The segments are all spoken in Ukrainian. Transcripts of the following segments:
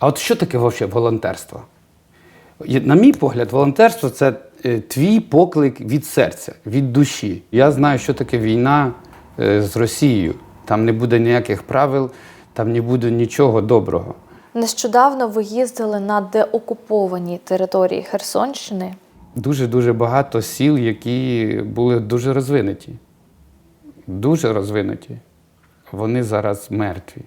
А от що таке взагалі волонтерство? На мій погляд, волонтерство це е, твій поклик від серця, від душі. Я знаю, що таке війна е, з Росією. Там не буде ніяких правил, там не буде нічого доброго. Нещодавно ви їздили на деокуповані території Херсонщини. Дуже-дуже багато сіл, які були дуже розвинуті. Дуже розвинуті. Вони зараз мертві.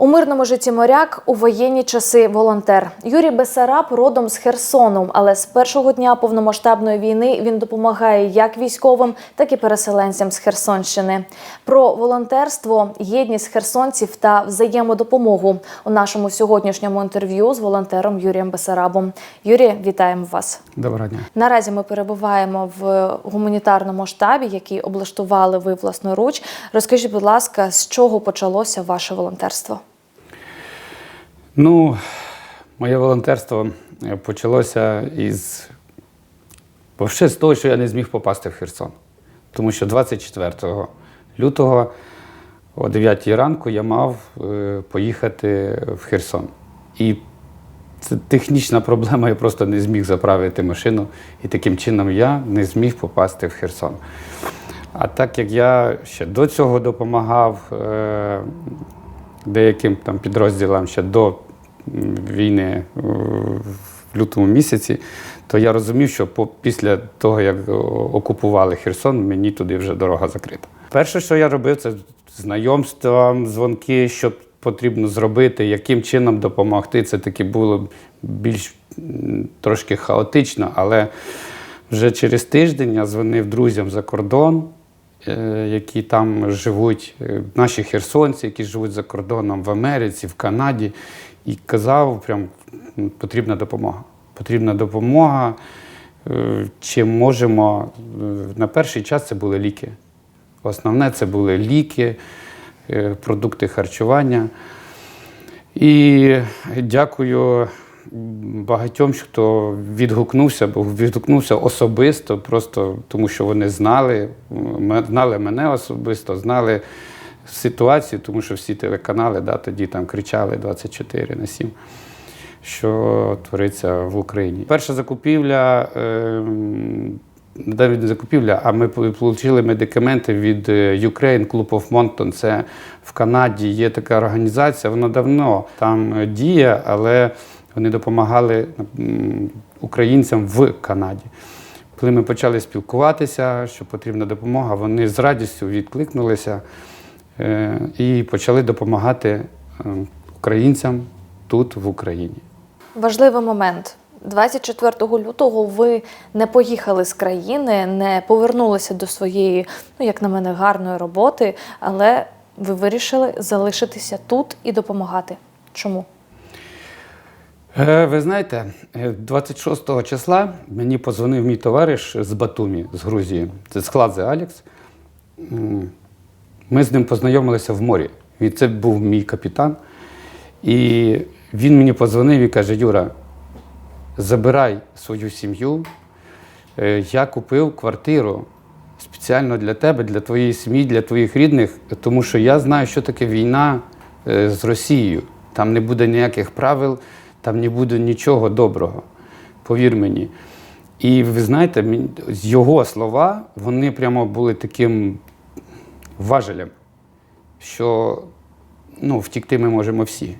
У мирному житті моряк у воєнні часи волонтер. Юрій Бесараб родом з Херсону, але з першого дня повномасштабної війни він допомагає як військовим, так і переселенцям з Херсонщини. Про волонтерство, єдність херсонців та взаємодопомогу у нашому сьогоднішньому інтерв'ю з волонтером Юрієм Бесарабом. Юрій, вітаємо вас. Доброго дня. Наразі ми перебуваємо в гуманітарному штабі, який облаштували ви власноруч. Розкажіть, будь ласка, з чого почалося ваше волонтерство? Ну, моє волонтерство е, почалося із Вообще з того, що я не зміг попасти в Херсон. Тому що 24 лютого о 9 ранку я мав е, поїхати в Херсон. І це технічна проблема, я просто не зміг заправити машину, і таким чином я не зміг попасти в Херсон. А так як я ще до цього допомагав е, деяким там підрозділам ще до війни е, в лютому місяці, то я розумів, що по, після того, як окупували Херсон, мені туди вже дорога закрита. Перше, що я робив, це знайомства, дзвонки, що потрібно зробити, яким чином допомогти. Це таки було більш трошки хаотично, але вже через тиждень я дзвонив друзям за кордон, е, які там живуть, е, наші херсонці, які живуть за кордоном в Америці, в Канаді, і казав, прям потрібна допомога. Потрібна допомога. Е, Чим можемо. Е, На перший час це були ліки. Основне це були ліки, е, продукти харчування. І дякую багатьом, хто відгукнувся, бо відгукнувся особисто, просто тому що вони знали, знали мене особисто, знали ситуацію, тому що всі телеканали да, тоді там кричали 24 на 7, що твориться в Україні. Перша закупівля. ем, навіть не закупівля, а ми отримали медикаменти від е, Ukraine Club of Monton. Це в Канаді є така організація, вона давно там е, діє, але вони допомагали українцям в Канаді. Коли ми почали спілкуватися, що потрібна допомога, вони з радістю відкликнулися е, і почали допомагати е, українцям тут, в Україні. Важливий момент. 24 лютого ви не поїхали з країни, не повернулися до своєї, ну як на мене, гарної роботи, але ви вирішили залишитися тут і допомагати. Чому? Е, Ви знаєте, е, 26 числа мені позвонив мій товариш з Батумі, з Грузії. Це з Хладзе Алекс. Ми з ним познайомилися в морі. І це був мій капітан. І він мені позвонив і каже: Юра, забирай свою сім'ю. Е, Я купив квартиру спеціально для тебе, для твоєї сім'ї, для твоїх рідних, тому що я знаю, що таке війна е, з Росією. Там не буде ніяких правил, там не буде нічого доброго. Повір мені. І ви знаєте, його слова вони прямо були таким важелем, що ну, втікти ми можемо всі.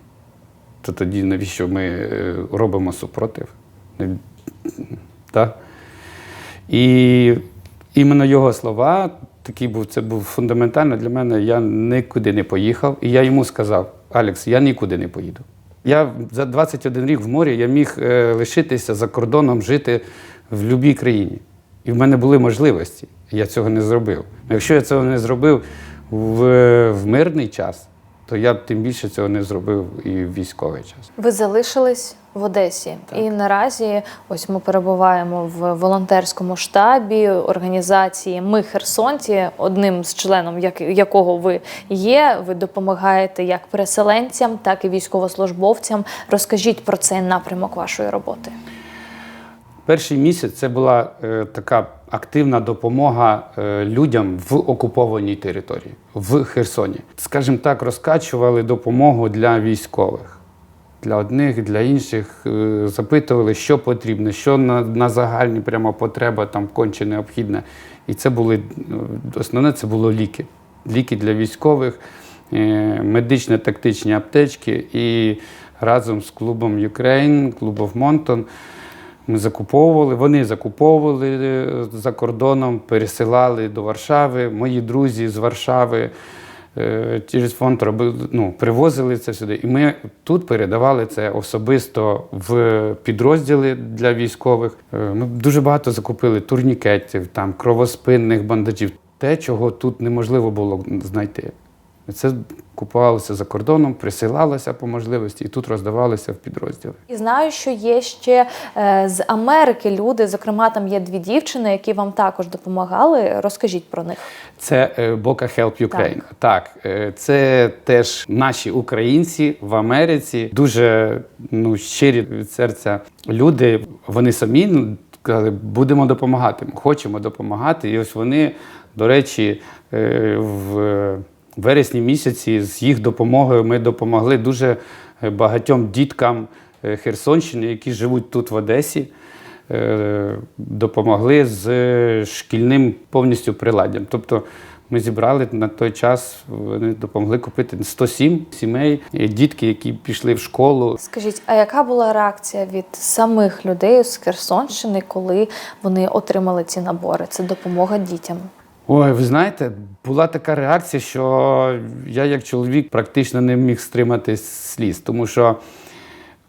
То тоді навіщо ми е, робимо супротив? Так? І іменно його слова, такий був, це був фундаментально для мене. Я нікуди не поїхав. І я йому сказав: Алекс, я нікуди не поїду. Я за 21 рік в морі я міг е, лишитися за кордоном, жити в будь-якій країні. І в мене були можливості. Я цього не зробив. Якщо я цього не зробив в, в мирний час, то я б тим більше цього не зробив і в військовий час. Ви залишились в Одесі, і наразі ось ми перебуваємо в волонтерському штабі організації Ми Херсонці, одним з членом як- якого ви є. Ви допомагаєте як переселенцям, так і військовослужбовцям. Розкажіть про цей напрямок вашої роботи. Перший місяць це була е, така активна допомога е, людям в окупованій території, в Херсоні. Скажімо так, розкачували допомогу для військових. для одних, для інших. Е, Запитували, що потрібно, що на, на загальні прямо потреба там конче необхідна. І це були ну, основне це було ліки. Ліки для військових, е, медично-тактичні аптечки. І разом з клубом Ukraine, клубом Монтон. Ми закуповували, вони закуповували е, за кордоном, пересилали до Варшави. Мої друзі з Варшави е, через фонд робили, ну, привозили це сюди. І ми тут передавали це особисто в підрозділи для військових. Е, Ми дуже багато закупили турнікетів, там, кровоспинних бандажів. Те, чого тут неможливо було знайти. Це купувалося за кордоном, присилалося по можливості і тут роздавалося в підрозділи. І знаю, що є ще е, з Америки люди. Зокрема, там є дві дівчини, які вам також допомагали. Розкажіть про них. Це е, Boca Help Ukraine. Так, е, це теж наші українці в Америці. Дуже ну, щирі від серця люди. Вони самі ну, сказали, будемо допомагати. Хочемо допомагати. І ось вони, до речі, е, в вересні місяці з їх допомогою ми допомогли дуже е, багатьом діткам е, Херсонщини, які живуть тут в Одесі. Е, допомогли з шкільним повністю приладдям. Тобто ми зібрали на той час, вони допомогли купити 107 сімей, дітки, які пішли в школу. Скажіть, а яка була реакція від самих людей з Херсонщини, коли вони отримали ці набори? Це допомога дітям. Ой, ви знаєте, була така реакція, що я як чоловік практично не міг стримати сліз, тому що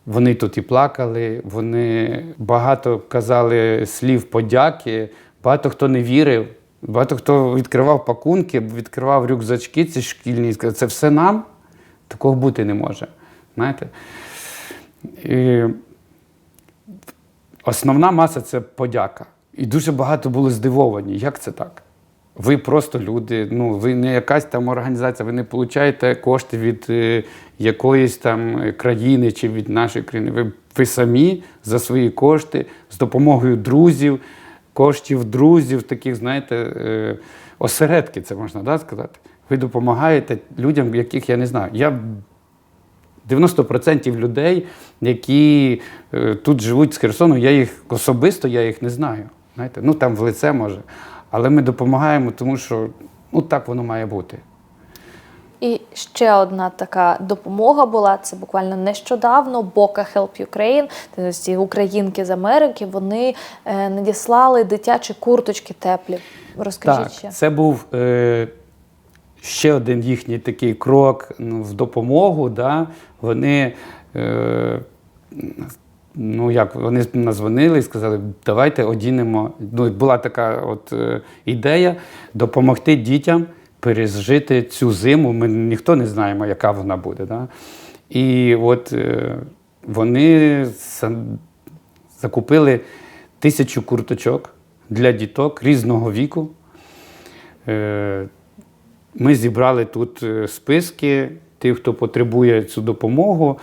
вони тут і плакали, вони багато казали слів подяки, багато хто не вірив, багато хто відкривав пакунки, відкривав рюкзачки ці шкільні це все нам, такого бути не може. Знаєте? І основна маса це подяка. І дуже багато були здивовані, як це так? Ви просто люди, ну ви не якась там організація, ви не получаєте кошти від е, якоїсь там країни чи від нашої країни. Ви, ви самі за свої кошти, з допомогою друзів, коштів друзів, таких, знаєте, е, осередки, це можна да, сказати. Ви допомагаєте людям, яких я не знаю. Я 90% людей, які е, тут живуть з Херсону, я їх особисто я їх не знаю. Знаєте? Ну там в лице може. Але ми допомагаємо, тому що ну, так воно має бути. І ще одна така допомога була це буквально нещодавно. Бока Help Ukraine, тобто ці українки з Америки, вони е, надіслали дитячі курточки теплі. Розкажіть так, ще. це був е, ще один їхній такий крок ну, в допомогу. Да? Вони, е, ну, як, вони назвонили і сказали, давайте одінемо. Ну, була така от, е, ідея допомогти дітям пережити цю зиму. Ми ніхто не знаємо, яка вона буде. Да? І от е, вони закупили тисячу курточок для діток різного віку. Е, Ми зібрали тут списки тих, хто потребує цю допомогу.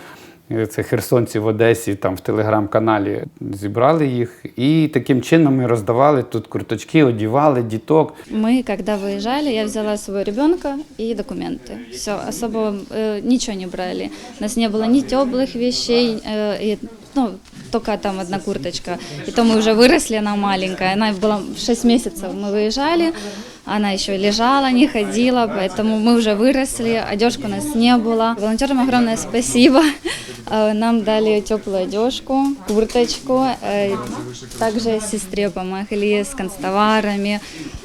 Е, Це херсонці в Одесі, там в телеграм-каналі зібрали їх. І таким чином ми роздавали тут курточки, одівали діток. Мы, когда выезжали, я взяла своего ребенка и документы. Все, особо э, ничего не брали. У нас не было ни теплых вещей, э, и, ну, только там одна курточка. И то мы уже выросли, она маленькая. Она была 6 месяцев. Мы выезжали, она еще лежала, не ходила, поэтому мы уже выросли, одежки у нас не было. Волонтерам огромное спасибо. Э, Нам дали теплую одежку, курточку. э, Также сестре помогли с констоварами.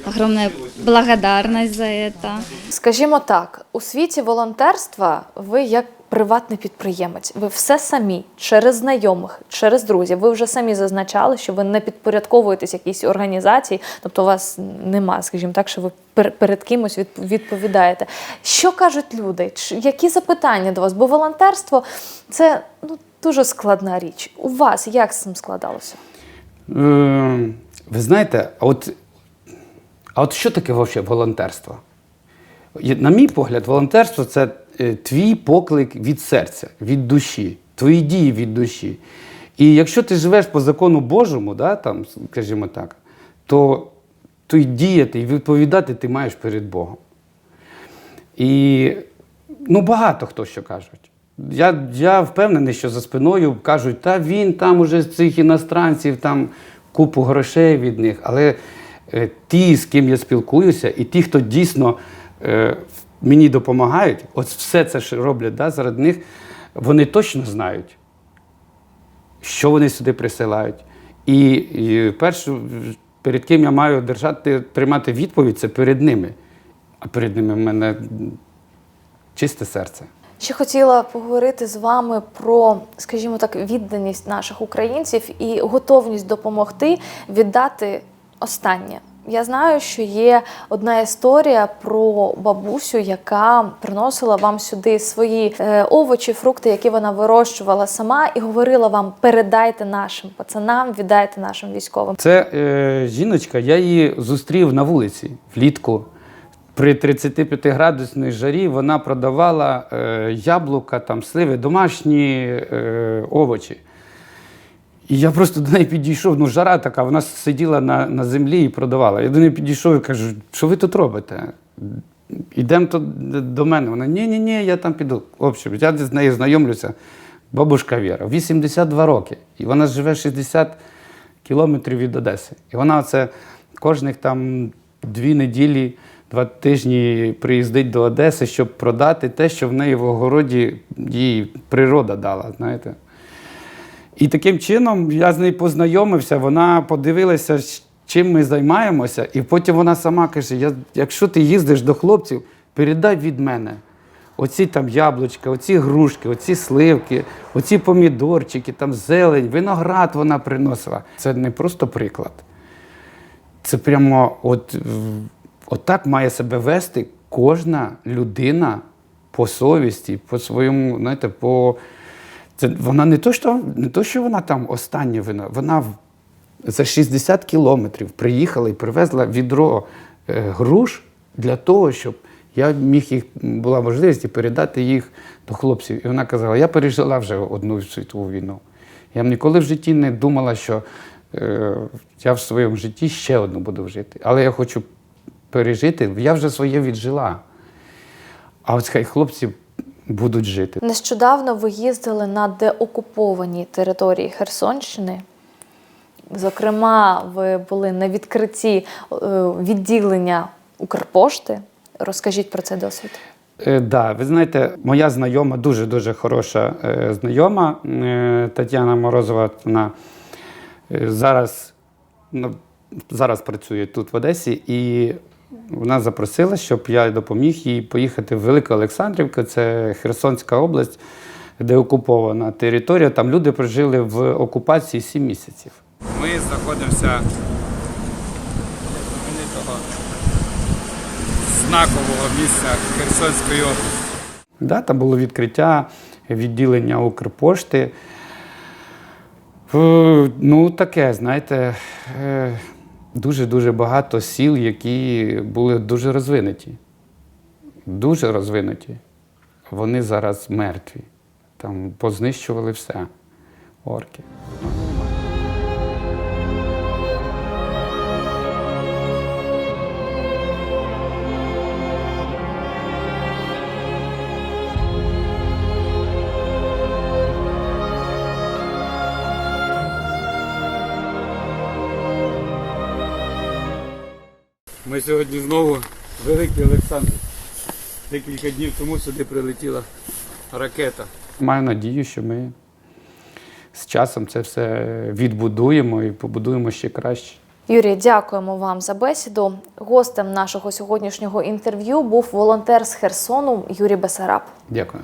Огромная благодарность за это. Скажімо так, у світі волонтерства ви як приватний підприємець, ви все самі через знайомих, через друзів. Ви вже самі зазначали, що ви не підпорядковуєтесь якійсь організації, тобто у вас нема, скажімо так, що ви пер- перед кимось відп- відповідаєте. Що кажуть люди? Які запитання до вас? Бо волонтерство це ну, дуже складна річ. У вас як з цим складалося? Е, Ви знаєте, а от, а от що таке взагалі волонтерство? На мій погляд, волонтерство це е, твій поклик від серця, від душі, твої дії від душі. І якщо ти живеш по закону Божому, да, там, скажімо так, то, то й діяти, і відповідати ти маєш перед Богом. І ну, багато хто що кажуть. Я, я впевнений, що за спиною кажуть, та він там уже з цих іностранців, там купу грошей від них. Але ті, з ким я спілкуюся, і ті, хто дійсно е, мені допомагають, от все це що роблять да, заради них, вони точно знають, що вони сюди присилають. І, і першу, перед ким я маю держати, тримати відповідь, це перед ними. А перед ними в мене чисте серце. Ще хотіла поговорити з вами про, скажімо так, відданість наших українців і готовність допомогти віддати останнє. Я знаю, що є одна історія про бабусю, яка приносила вам сюди свої е, овочі, фрукти, які вона вирощувала сама, і говорила вам: передайте нашим пацанам, віддайте нашим військовим. Це е, жіночка, я її зустрів на вулиці влітку. При 35-градусній жарі вона продавала е, яблука, там, сливи, домашні е, овочі. І я просто до неї підійшов, ну жара така, вона сиділа на, на землі і продавала. Я до неї підійшов і кажу, що ви тут робите? Ідемо до мене. Вона ні, ні, ні, я там піду. В общем, я з нею знайомлюся. Бабушка Віра, 82 роки. І вона живе 60 кілометрів від Одеси. І вона це кожних там дві неділі, два тижні приїздить до Одеси, щоб продати те, що в неї в огороді їй природа дала. знаєте. І таким чином я з нею познайомився, вона подивилася, чим ми займаємося, і потім вона сама каже: я, якщо ти їздиш до хлопців, передай від мене. Оці там яблучка, оці грушки, оці сливки, оці помідорчики, там зелень, виноград вона приносила. Це не просто приклад. Це прямо от, от так має себе вести кожна людина по совісті, по своєму, знаєте, по. Це вона не то, що, не то, що вона там остання вина, вона за 60 кілометрів приїхала і привезла відро е, груш для того, щоб я міг їх, була можливість і передати їх до хлопців. І вона казала, я пережила вже одну світову війну. Я ніколи в житті не думала, що е, я в своєму житті ще одну буду жити. Але я хочу пережити, я вже своє віджила. А ось хай хлопці будуть жити. Нещодавно ви їздили на деокуповані території Херсонщини. Зокрема, ви були на відкритті е, відділення Укрпошти. Розкажіть про цей досвід. Е, да, ви знаєте, моя знайома, дуже дуже хороша е, знайома е, Тетяна Морозова. Вона е, зараз, ну, зараз працює тут в Одесі, і вона запросила, щоб я допоміг їй поїхати в Велику Олександрівку, це Херсонська область, де окупована територія. Там люди прожили в окупації 7 місяців. Ми знаходимося того знакового місця Херсонської області. Да, там було відкриття відділення Укрпошти. Е, Ну, таке, знаєте, е, дуже-дуже багато сіл, які були дуже розвинуті. Дуже розвинуті. Вони зараз мертві. Там познищували все. Орки. Ми сьогодні знову Великий Олександр. Декілька днів тому сюди прилетіла ракета. Маю надію, що ми з часом це все відбудуємо і побудуємо ще краще. Юрій, дякуємо вам за бесіду. Гостем нашого сьогоднішнього інтерв'ю був волонтер з Херсону Юрій Бесараб. Дякую.